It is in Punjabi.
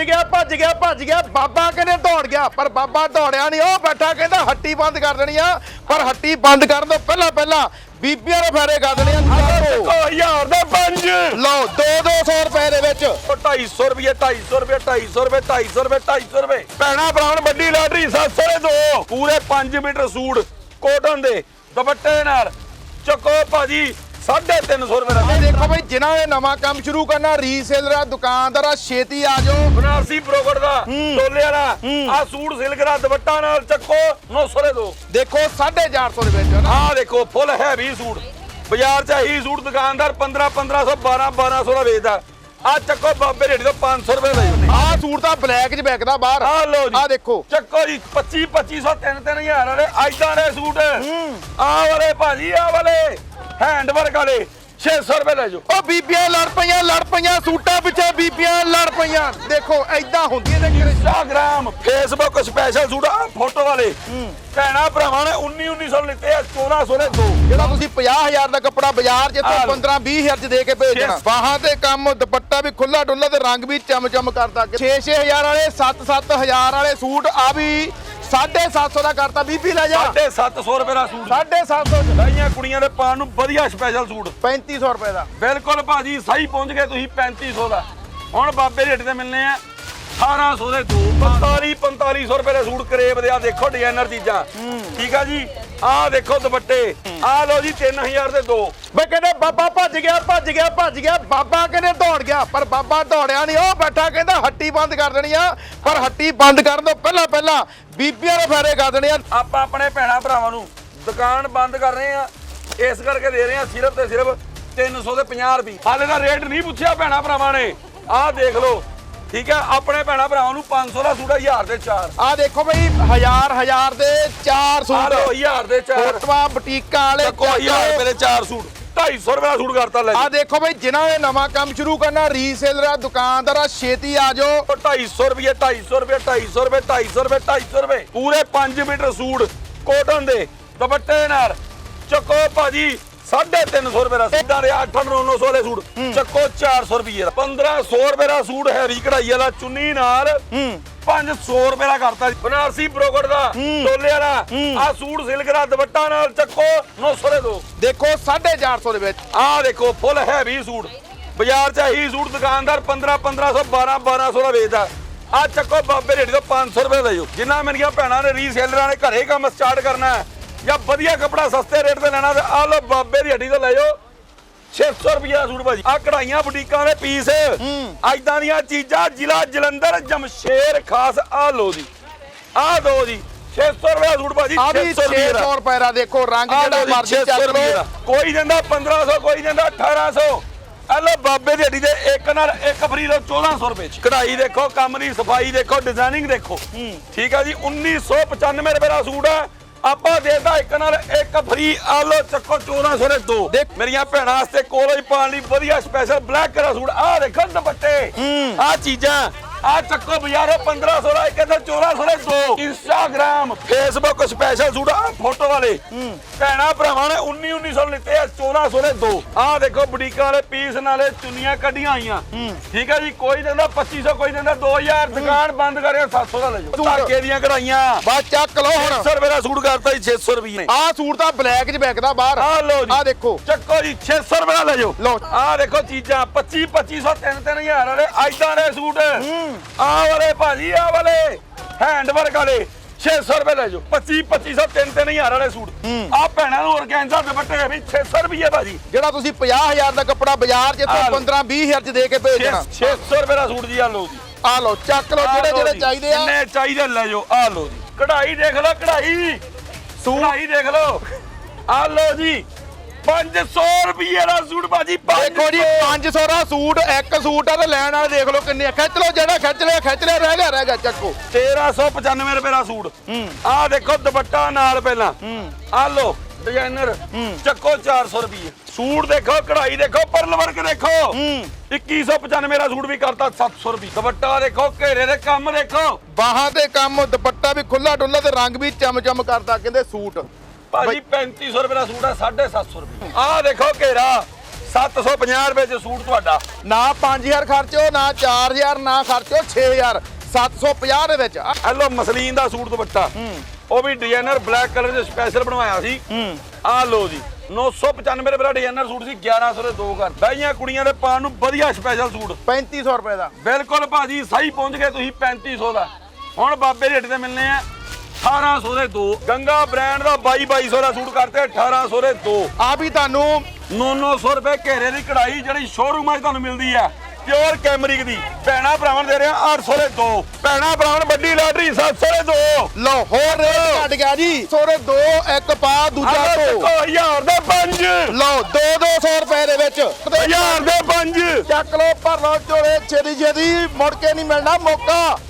ਭੱਜ ਗਿਆ ਭੱਜ ਗਿਆ ਭੱਜ ਗਿਆ। ਬਾਬਾ ਕਹਿੰਦੇ ਦੌੜ ਗਿਆ ਪਰ ਬਾਬਾ ਦੌੜਿਆ ਨਹੀਂ। ਉਹ ਬੈਠਾ ਕਹਿੰਦਾ ਹੱਟੀ ਬੰਦ ਕਰ ਦੇਣੀ ਆ ਪਰ ਹੱਟੀ ਬੰਦ ਕਰਨ ਤੋਂ ਪਹਿਲਾਂ ਪਹਿਲਾਂ ਬੀਬੀਆਂ ਦੇ ਫੇਰੇ ਗਾ ਦੇਣੇ ਆ। ਹਜ਼ਾਰ ਦੇ ਪੰਜ। ਲਓ 2-200 ਰੁਪਏ ਦੇ ਵਿੱਚ। ਉਹ 250 ਰੁਪਏ 250 ਰੁਪਏ 250 ਰੁਪਏ 250 ਰੁਪਏ 250 ਰੁਪਏ। ਭੈਣਾ ਭਰਾਵਣ ਵੱਡੀ ਲਾਟਰੀ 700 ਦੇ ਦੋ। ਪੂਰੇ 5 ਮੀਟਰ ਸੂਟ ਕੋਟਨ ਦੇ ਦੁਪੱਟੇ ਨਾਲ। ਚੱਕੋ ਭਾਜੀ 350 ਰੁਪਏ ਦਾ ਇਹ ਦੇਖੋ ਬਈ ਜਿਨ੍ਹਾਂ ਨੇ ਨਵਾਂ ਕੰਮ ਸ਼ੁਰੂ ਕਰਨਾ ਰੀਸੇਲਰ ਆ ਦੁਕਾਨਦਾਰ ਆ ਛੇਤੀ ਆ ਜਾਓ। ਬਨਾਰਸੀ ਬਰੋਕਰ ਦਾ ਟੋਲੇ ਵਾਲਾ। ਆ ਸੂਟ ਸਿਲਕ ਦਾ ਦੁਪੱਟਾ ਨਾਲ ਚੱਕੋ 900 ਦੇ ਦੋ। ਦੇਖੋ 450 ਦੇ ਵਿੱਚ ਆ ਦੇਖੋ ਫੁੱਲ ਹੈਵੀ ਸੂਟ। ਬਾਜ਼ਾਰ 'ਚ ਇਹੀ ਸੂਟ ਦੁਕਾਨਦਾਰ 15 1500 12 1200 ਦਾ ਵੇਚਦਾ। ਆ ਚੱਕੋ ਬਾਬੇ ਰੇੜੀ ਤੋਂ 500 ਰੁਪਏ ਦਾ ਹੀ ਆਹ ਸੂਟ ਤਾਂ ਬਲੈਕ 'ਚ ਵਿਕਦਾ ਬਾਹਰ। ਆ ਲਓ ਜੀ। ਆਹ ਦੇਖੋ। ਚੱਕੋ ਜੀ 25 2500 3 3000 ਵਾਲੇ ਐਦਾਂ ਦੇ ਸੂਟ। ਆ ਵਾਲੇ ਭਾਜੀ ਆ ਵਾਲੇ। ਹੈਂਡ ਵਰਕ ਵਾਲੇ 600 ਰੁਪਏ ਲੈ ਜਾਓ। ਉਹ ਬੀਬੀਆਂ ਲੜ ਪਈਆਂ ਲੜ ਪਈਆਂ ਸੂਟਾਂ ਪਿੱਛੇ ਬੀਬੀਆਂ ਲੜ ਪਈਆਂ। ਦੇਖੋ ਐਦਾਂ ਹੁੰਦੀਆਂ ਨੇ ਕਿਹੜੇ ਇੰਸਟਾਗ੍ਰਾਮ ਫੇਸਬੁੱਕ ਸਪੈਸ਼ਲ ਸੂਟ ਆ ਫੋਟੋ ਵਾਲੇ। ਭੈਣਾ ਭਰਾਵਾਂ ਨੇ 19 1900 ਲਿੱਤੇ ਆ 1400 ਦੇ ਦੋ। ਜਿਹੜਾ ਤੁਸੀਂ 50000 ਦਾ ਕੱਪੜਾ ਬਾਜ਼ਾਰ ਜਿੱਥੋਂ ਆਹ ਲਓ। 15 20000 ਚ ਦੇ ਕੇ ਭੇਜਣਾ। ਬਾਹਾਂ ਤੇ ਕੰਮ ਦੁਪੱਟਾ ਵੀ ਖੁੱਲਾ ਡੁੱਲਾ ਤੇ ਰੰਗ ਵੀ ਚਮ ਚਮ ਕਰਦਾ 6-6000 ਵਾਲੇ 7-7000 ਵਾਲੇ ਸੂਟ ਆ ਵੀ 750 ਦਾ ਕਰਤਾ ਬੀਬੀ ਲੈ ਜਾ। 750 ਰੁਪਏ ਦਾ ਸੂਟ। 750 ਚ। ਲਾਈਆਂ ਕੁੜੀਆਂ ਦੇ ਪਾਣ ਨੂੰ ਵਧੀਆ ਸਪੈਸ਼ਲ ਸੂਟ। 3500 ਰੁਪਏ ਦਾ। ਬਿਲਕੁਲ ਭਾਜੀ ਸਹੀ ਪਹੁੰਚ ਗਏ ਤੁਸੀਂ 3500 ਦਾ। ਹੁਣ ਬਾਬੇ ਰੇਟ ਤੇ ਮਿਲਨੇ ਆ 1800 ਦੇ ਦੋ। 45 4500 ਰੁਪਏ ਦੇ ਸੂਟ ਕਰੇਬ ਦੇ ਆ ਦੇਖੋ ਡਿਜ਼ਾਈਨਰ ਚੀਜ਼ਾਂ। ਠੀਕ ਆ ਜੀ? ਆ ਦੇਖੋ ਦੁਪੱਟੇ। ਆ ਲਓ ਜੀ 3000 ਦੇ ਦੋ। ਬਈ ਕਹਿੰਦੇ ਬਾਬਾ ਭੱਜ ਗਿਆ ਭੱਜ ਗਿਆ ਭੱਜ ਗਿਆ। ਬਾਬਾ ਕਹਿੰਦੇ ਦੌੜ ਗਿਆ ਪਰ ਬਾਬਾ ਦੌੜਿਆ ਨਹੀਂ ਉਹ ਬੈਠਾ ਕਹਿੰਦਾ ਹੱਟੀ ਬੰਦ ਕਰ ਦੇਣੀ ਆ। ਪਰ ਹੱਟੀ ਬੰਦ ਕਰਨ ਤੋਂ ਪਹਿਲਾਂ ਪਹਿਲਾਂ ਬੀਬੀਆਂ ਦੇ ਫੇਰੇ ਗਾ ਦੇਣੇ ਆ। ਆਪਾਂ ਆਪਣੇ ਭੈਣਾ ਭਰਾਵਾਂ ਨੂੰ ਦੁਕਾਨ ਬੰਦ ਕਰ ਰਹੇ ਆ। ਇਸ ਕਰਕੇ ਦੇ ਰਹੇ ਆ ਸਿਰਫ ਤੇ ਸਿਰਫ 300 ਦੇ 50 ਰੁਪਏ। ਹਾਲੇ ਦਾ ਰੇਟ ਨਹੀਂ ਪੁੱਛਿਆ ਭੈਣਾ ਭਰਾਵਾਂ ਨੇ। ਆਹ ਦੇਖ ਲਓ ਠੀਕ ਹੈ ਆਪਣੇ ਭੈਣਾ ਭਰਾਵਾਂ ਨੂੰ 500 ਦਾ ਸੂਟ 1000 ਦੇ 4 ਆ ਦੇਖੋ ਬਈ ਹਜ਼ਾਰ ਹਜ਼ਾਰ ਦੇ ਚਾਰ ਆ ਸੂਟ ਲਓ 1000 ਦੇ 4 ਫੋਟੋਆਂ ਬੁਟੀਕਾਂ ਵਾਲੇ ਕੋਈ 1000 ਰੁਪਏ ਦੇ 4 ਸੂਟ 250 ਰੁਪਏ ਦਾ ਸੂਟ ਕਰਤਾ ਲੈ ਆ ਦੇਖੋ ਬਈ ਜਿਨ੍ਹਾਂ ਨੇ ਨਵਾਂ ਕੰਮ ਸ਼ੁਰੂ ਕਰਨਾ ਰੀਸੇਲਰ ਆ ਦੁਕਾਨਦਾਰ ਆ ਛੇਤੀ ਆ ਜਾਓ। 250 ਰੁਪਏ 250 ਰੁਪਏ 250 ਰੁਪਏ 250 ਰੁਪਏ 250 ਰੁਪਏ। ਪੂਰੇ 5 ਮੀਟਰ ਸੂਟ ਕੋਟਨ ਦੇ ਦੁਪੱਟੇ ਨਾਲ। ਚੱਕੋ ਭਾਜੀ 350 ਰੁਪਏ ਦਾ ਸਿੱਧਾ ਦੇ 8 900 ਵਾਲੇ ਸੂਟ। ਚੱਕੋ 400 ਰੁਪਏ ਦਾ। 1500 ਰੁਪਏ ਦਾ ਸੂਟ ਹੈਵੀ ਕਢਾਈ ਵਾਲਾ ਚੁੰਨੀ ਨਾਲ 500 ਰੁਪਏ ਦਾ ਕਰਤਾ ਜੀ। ਬਨਾਰਸੀ ਬਰੋਕਰ ਦਾ ਟੋਲੇ ਵਾਲਾ। ਆ ਸੂਟ ਸਿਲਕ ਦਾ ਦੁਪੱਟਾ ਨਾਲ ਚੱਕੋ 900 ਦੇ ਦੋ। ਦੇਖੋ 450 ਦੇ ਵਿੱਚ। ਆਹ ਦੇਖੋ ਫੁੱਲ ਹੈਵੀ ਸੂਟ। ਬਾਜ਼ਾਰ 'ਚ ਇਹੀ ਸੂਟ ਦੁਕਾਨਦਾਰ 15 1500 12 1200 ਦਾ ਵੇਚਦਾ। ਆ ਚੱਕੋ ਬਾਬੇ ਰੇੜੀ ਤੋਂ 500 ਰੁਪਏ ਲੈ ਜਾਓ ਜਿੰਨਾ ਮੇਰੀਆਂ ਭੈਣਾਂ ਨੇ ਰੀਸੇਲਰਾਂ ਨੇ ਘਰੇ ਕੰਮ ਸਟਾਰਟ ਕਰਨਾ। ਹੈ ਜਾਂ ਵਧੀਆ ਕੱਪੜਾ ਸਸਤੇ ਰੇਟ ਤੇ ਲੈਣਾ ਤੇ ਆ ਲਓ ਬਾਬੇ ਦੀ ਹੱਡੀ ਤੋਂ ਲੈ ਜਾਓ। 600 ਰੁਪਏ ਦਾ ਸੂਟ ਭਾਜੀ। ਆ ਕਢਾਈਆਂ ਬੁਟੀਕਾਂ ਦੇ ਪੀਸ। ਐਦਾਂ ਦੀਆਂ ਚੀਜ਼ਾਂ ਜ਼ਿਲ੍ਹਾ ਜਲੰਧਰ ਜਮਸ਼ੇਰ ਖਾਸ ਆ ਲਓ ਜੀ। ਆ ਦੋ ਜੀ 600 ਰੁਪਏ ਦਾ ਸੂਟ ਭਾਜੀ ਆ ਵੀ 600 ਰੁਪਏ ਦਾ 600 ਰੁਪਏ ਦਾ ਦੇਖੋ ਰੰਗ ਜਿਹੜਾ ਮਰਜ਼ੀ 600 ਚੱਕ। ਲਓ। ਕੋਈ ਦਿੰਦਾ 1500 ਕੋਈ ਦਿੰਦਾ 1800 ਆ ਲਓ ਬਾਬੇ ਦੀ ਹੱਡੀ ਦੇ ਇੱਕ ਨਾਲ ਇੱਕ ਫਰੀ ਲਓ 1400 ਰੁਪਏ ਚ। ਕਢਾਈ ਦੇਖੋ ਕੰਮ ਦੀ ਸਫ਼ਾਈ ਦੇਖੋ ਡਿਜ਼ਾਈਨਿੰਗ ਦੇਖੋ। ਠੀਕ ਆ ਜੀ 1995 ਰੁਪਏ ਦਾ ਸੂਟ ਹੈ ਆਪਾਂ ਦੇਦਾ ਇੱਕ ਨਾਲ ਇੱਕ ਫਰੀ ਆ ਲਓ ਚੱਕੋ 1400 ਦੇ ਦੋ। ਦੇਖ। ਮੇਰੀਆਂ ਭੈਣਾਂ ਵਾਸਤੇ ਕੋਲਜ ਪਾਉਣ ਲਈ ਵਧੀਆ ਸਪੈਸ਼ਲ ਬਲੈਕ ਕਲਰ ਸੂਟ। ਆ ਦੇਖੋ ਦੁਪੱਟੇ। ਆ ਚੀਜ਼ਾਂ। ਆ ਚੱਕੋ ਬਾਜ਼ਾਰੋਂ 1500 ਦਾ ਇੱਕ ਤੇ 1400 ਦੇ। ਇੰਸਟਾਗ੍ਰਾਮ ਫੇਸਬੁੱਕ ਸਪੈਸ਼ਲ ਸੂਟ ਆ ਫੋਟੋ ਵਾਲੇ। ਭੈਣਾ ਭਰਾਵਾਂ ਨੇ 19 1900 ਲਿੱਤੇ ਆ 1400 ਦੇ ਦੋ। ਆ ਦੇਖੋ ਬੁਟੀਕਾਂ ਵਾਲੇ ਪੀਸ ਨਾਲੇ ਚੁੰਨੀਆਂ ਕੱਢੀਆਂ ਆਈਆਂ। ਠੀਕ ਹੈ ਜੀ ਕੋਈ ਦਿੰਦਾ 2500 ਕੋਈ ਦਿੰਦਾ 2000 ਦੁਕਾਨ ਬੰਦ ਕਰਿਓ 700 ਦਾ ਲੈ ਜਾਓ। ਧਾਗੇ ਦੀਆਂ ਕਢਾਈਆਂ। ਬਸ ਚੱਕ ਲਓ ਹੁਣ। 600 ਰੁਪਏ ਦਾ ਸੂਟ ਕਰਤਾ ਜੀ 600 ਰੁਪਏ ਆ ਸੂਟ ਤਾਂ ਬਲੈਕ 'ਚ ਵਿਕਦਾ ਬਾਹਰ। ਆ ਲਓ ਜੀ। ਆ ਦੇਖੋ। ਚੱਕੋ ਜੀ 600 ਰੁਪਏ ਦਾ ਲੈ ਜਾਓ। ਲਓ। ਆ ਦੇਖੋ ਚੀਜ਼ਾਂ 25 2500 3 3000 ਵਾਲੇ ਐਦਾਂ ਦੇ ਸੂਟ। ਆ ਵਾਲੇ ਭਾਜੀ ਆ ਵਾਲੇ। ਹੈਂਡ ਵਰਕ ਵਾਲੇ। 600 ਰੁਪਏ ਲੈ ਜਾਓ। 25 2500 3 3000 ਵਾਲੇ ਸੂਟ। ਆ ਭੈਣਾਂ ਨੂੰ ਔਰਗੈਂਜ਼ਾ ਦੁਪੱਟੇ ਵੀ 600 ਰੁਪਏ ਭਾਜੀ। ਜਿਹੜਾ ਤੁਸੀਂ 50000 ਦਾ ਕੱਪੜਾ ਬਾਜ਼ਾਰ ਆਹ ਲਓ। 15 20000 ਚ ਦੇ ਕੇ ਭੇਜਣਾ 600 ਰੁਪਏ ਦਾ ਸੂਟ ਜੀ ਆ ਲਓ ਜੀ। ਆ ਲਓ ਚੱਕ ਲਓ ਜਿਹੜੇ ਜਿਹੜੇ। ਚਾਹੀਦੇ ਆ। ਜਿੰਨੇ ਚਾਹੀਦੇ ਲੈ ਜਾਓ ਆ ਲਓ ਜੀ। ਕਢਾਈ ਦੇਖ ਲਓ ਕਢਾਈ। ਕਢਾਈ ਦੇਖ ਲਓ। ਆ ਲਓ ਜੀ। 500 ਰੁਪਏ ਦਾ ਸੂਟ ਭਾਜੀ ਦੇਖੋ ਜੀ 500 ਦਾ ਸੂਟ ਇੱਕ ਸੂਟ ਆ ਤੇ ਲੈਣ ਵਾਲੇ ਦੇਖ ਲਓ ਕਿੰਨੇ ਆ। ਖਿੱਚ ਲਓ ਜਿਹੜਾ ਖਿੱਚ ਲਿਆ ਖਿੱਚ ਲਿਆ ਰਹਿ ਗਿਆ ਰਹਿ ਗਿਆ ਚੱਕੋ। 1395 ਰੁਪਏ ਦਾ ਸੂਟ। ਆਹ ਦੇਖੋ ਦੁਪੱਟਾ ਨਾਲ ਪਹਿਲਾਂ। ਆਹ ਲੋ ਡਿਜ਼ਾਈਨਰ। ਚੱਕੋ 400 ਰੁਪਏ। ਸੂਟ ਦੇਖੋ ਕਢਾਈ ਦੇਖੋ ਪਰਲ ਵਰਕ ਦੇਖੋ। 2195 ਦਾ ਸੂਟ ਵੀ ਕਰਤਾ 700 ਰੁਪਏ। ਦੁਪੱਟਾ ਦੇਖੋ ਘੇਰੇ ਦੇ ਕੰਮ ਦੇਖੋ। ਬਾਹਾਂ ਤੇ ਕੰਮ ਦੁਪੱਟਾ ਵੀ ਖੁੱਲਾ ਡੁੱਲਾ ਤੇ ਰੰਗ ਵੀ ਚਮ ਚਮ ਕਰਦਾ ਕਹਿੰਦੇ ਸੂਟ। ਭਾਜੀ 3500 ਰੁਪਏ ਦਾ ਸੂਟ ਹੈ 750 ਰੁਪਏ। ਆਹ ਦੇਖੋ ਘੇਰਾ 750 ਰੁਪਏ ਚ ਸੂਟ ਤੁਹਾਡਾ। ਨਾ 5000 ਖਰਚੋ ਨਾ 4000 ਨਾ ਖਰਚੋ 6000 750 ਦੇ ਵਿੱਚ। ਆ- ਐ ਲੋ ਮਸਲੀਨ ਦਾ ਸੂਟ ਦੁਪੱਟਾ। ਉਹ ਵੀ ਡਿਜ਼ਾਈਨਰ ਬਲੈਕ ਕਲਰ ਚ ਸਪੈਸ਼ਲ ਬਣਵਾਇਆ ਸੀ। ਆ ਲੋ ਜੀ 995 ਰੁਪਏ ਦਾ ਡਿਜ਼ਾਈਨਰ ਸੂਟ ਸੀ 1100 ਦੇ ਦੋ ਘਰ। ਬਈਆਂ ਕੁੜੀਆਂ ਦੇ ਪਾਣ ਨੂੰ ਵਧੀਆ ਸਪੈਸ਼ਲ ਸੂਟ। 3500 ਰੁਪਏ ਦਾ। ਬਿਲਕੁਲ ਭਾਜੀ ਸਹੀ ਪਹੁੰਚ ਗਏ ਤੁਸੀਂ 3500 ਦਾ। ਹੁਣ ਬਾਬੇ ਰੇਟ ਤੇ ਮਿਲਨੇ ਆ। 1800 ਦੇ ਦੋ। ਗੰਗਾ ਬ੍ਰਾਂਡ ਦਾ 2200 ਦਾ ਸੂਟ ਕਰਤੇ 1800 ਦੇ ਦੋ। ਆ ਵੀ ਤੁਹਾਨੂੰ 900 ਰੁਪਏ ਘੇਰੇ ਦੀ ਕਢਾਈ ਜਿਹੜੀ ਸ਼ੋਰੂਮਾਂ 'ਚ ਤੁਹਾਨੂੰ ਮਿਲਦੀ ਆ ਪਿਓਰ ਕੈਮਰਿਕ ਦੀ। ਭੈਣਾ ਭਰਾਵਾਂ ਦੇ ਰਿਹਾ 800 ਦੇ ਦੋ। ਭੈਣਾ ਭਰਾਵਾਂ ਵੱਡੀ ਲਾਟਰੀ 700 ਦੇ ਦੋ। ਲਓ ਹੋਰ ਰੇਟ ਘਟ ਗਿਆ ਜੀ। ਸੋਰੇ ਦੋ ਇੱਕ ਪਾ ਦੂਜਾ ਤੋਂ ਚੱਕੋ 1000 ਦੇ ਪੰਜ। ਲਓ 2 200 ਰੁਪਏ ਦੇ ਵਿੱਚ। 1000 ਦੇ ਪੰਜ। ਚੱਕ ਲਓ ਭਰ ਲਓ ਝੋਲੇ ਛੇਤੀ ਛੇਤੀ ਮੁੜ ਕੇ ਨਹੀਂ ਮਿਲਣਾ ਮੌਕਾ।